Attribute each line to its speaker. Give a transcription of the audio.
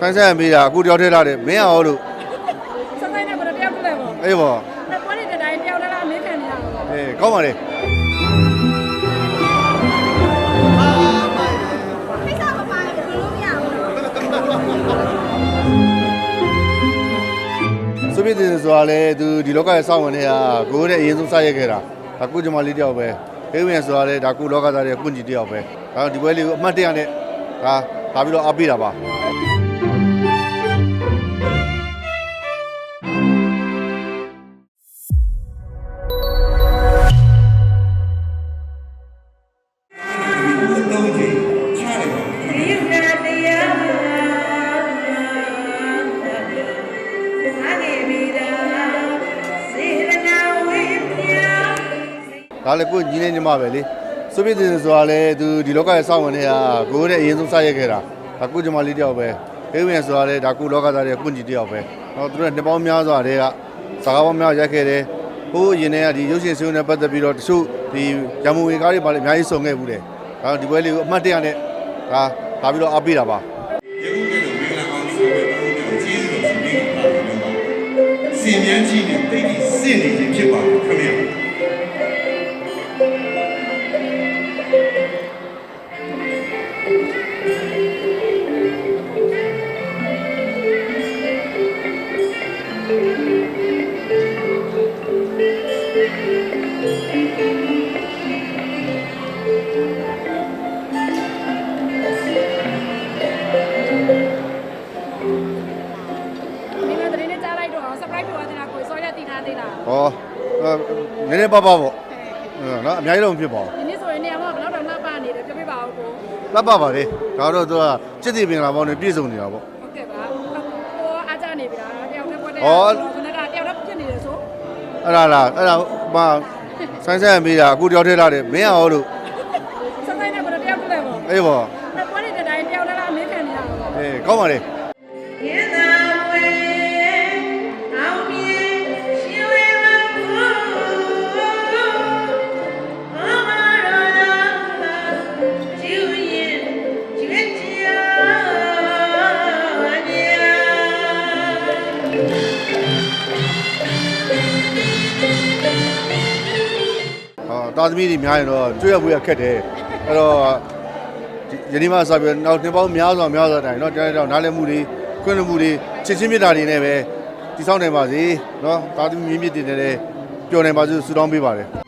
Speaker 1: ဆိုင်ဆိုင်မေးတာအခုတယောက်ထဲလာတယ်မင်းအောင်လို့
Speaker 2: စဆိုင်နဲ့ဘယ်တော့တယောက်တည်းပေါ့
Speaker 1: အေးပေါ့
Speaker 2: အဲ့ပွဲနေတဲ့တိုင်းတယောက်တည်းကအမေးခံနေရတာပေါ့
Speaker 1: အေးကောင်းပါလေ
Speaker 2: ကိစ္စမပါဘူးဘယ်လိုမရဘူး
Speaker 1: ဆိုပြစ်တင်ဆိုတာလေသူဒီလောကရဲ့စောင့်ဝင်နေတာကိုယ်နဲ့အရင်ဆုံးစရက်ခဲ့တာဒါကုကျမလေးတယောက်ပဲခေဝင်ဆိုတာလေဒါကုလောကသားတွေကုညီတယောက်ပဲဒါတော့ဒီပွဲလေးကိုအမှတ်တရနဲ့ဒါဒါပြီးတော့အားပေးတာပါ
Speaker 3: သုံးချိန်ချတယ်ပါ
Speaker 2: ဒီကတရားအနေမီတာစေရနာဝိမြာ
Speaker 1: ဒါလည်းကိုညီနေညီမပဲလေဆိုပြစ်တင်ဆိုတာလေသူဒီလောကရဲ့စောင့်ဝင်နေတာကိုယ်နဲ့အရင်ဆုံးစရက်ခဲ့တာဒါကုကျမလေးတယောက်ပဲခေဝင်ဆိုတာလေဒါကုလောကသားတွေကုညီတယောက်ပဲတော့သူတို့နှစ်ပေါင်းများစွာတည်းကစကားပေါင်းများရိုက်ခဲ့တယ်ဟိုးရင်ထဲကဒီရုပ်ရှင်ဆွေးနဲ့ပတ်သက်ပြီးတော့တချို့ဒီရမုံဝေကားတွေပါလေအများကြီးစုံခဲ့ဘူးတယ် ဒါတော့ဒီပွဲလေးကိုအမှတ်တရနဲ့ဒါဒါပြီးတော့အားပေးတာပါ
Speaker 3: ယခုကလည်းမင်္ဂလာအောင်ဆိုတဲ့ဘုရားကိုကျေးဇူးတော်ရှင်မိဂ္ဂလာတော်မှာစင်မြန်းကြီးနဲ့တိတ်ပြီးစင့်နေခြင်းဖြစ်ပါခင်ဗျာ
Speaker 1: ဟောအဲနည်းနည်းပါးပါပေါ့အဲနော်အများကြီးတော့မဖြစ်ပါဘူး
Speaker 2: ဒီနေ့ဆိုရင်နေရာမှာဘယ်တော့တော့လှပနေတယ်ပြောပြပါဦးကို
Speaker 1: လှပပါလေဒါတော့သူကစစ်တီပင်လာပေါင်းနဲ့ပြည့်စုံနေတာပေါ့
Speaker 2: ဟုတ်ကဲ့ပါကိုအားကြနေပြီလားတယောက်တည်းပွဲတဲ့
Speaker 1: ဟော
Speaker 2: ခုနကတယောက်တည်းဖြစ်နေတယ်ဆို
Speaker 1: အဲ့ဒါလားအဲ့ဒါမဆိုင်ဆိုင်မေးတာအခုတယောက်ထဲလာတယ်မင်းအောင်လို့
Speaker 2: စဆိုင်နဲ့ဘယ်တော့တယောက်တည်းပေါ့
Speaker 1: အေးပေါ့
Speaker 2: အဲ့ပွဲနေတဲ့တိုင်းတယောက်တည်းကအမေးခံနေရတာပေါ့
Speaker 1: အေးကောင်းပါလေ
Speaker 2: ယေ
Speaker 1: တာသမီတွေများရင်တော့ကျွေးရပွေးရခက်တယ်အဲ့တော့ဒီယနေ့မှစပြီးတော့နောက်နှစ်ပေါင်းများစွာများစွာတိုင်เนาะတရားတော်နားလည်မှုတွေခွင့်လွှတ်မှုတွေချစ်ချင်းမြတ်တာတွေနဲ့ပဲတည်ဆောက်နိုင်ပါစေเนาะတာသမီမြင့်မြင့်တင်နေတယ်ပျော်နိုင်ပါစေဆုတောင်းပေးပါတယ်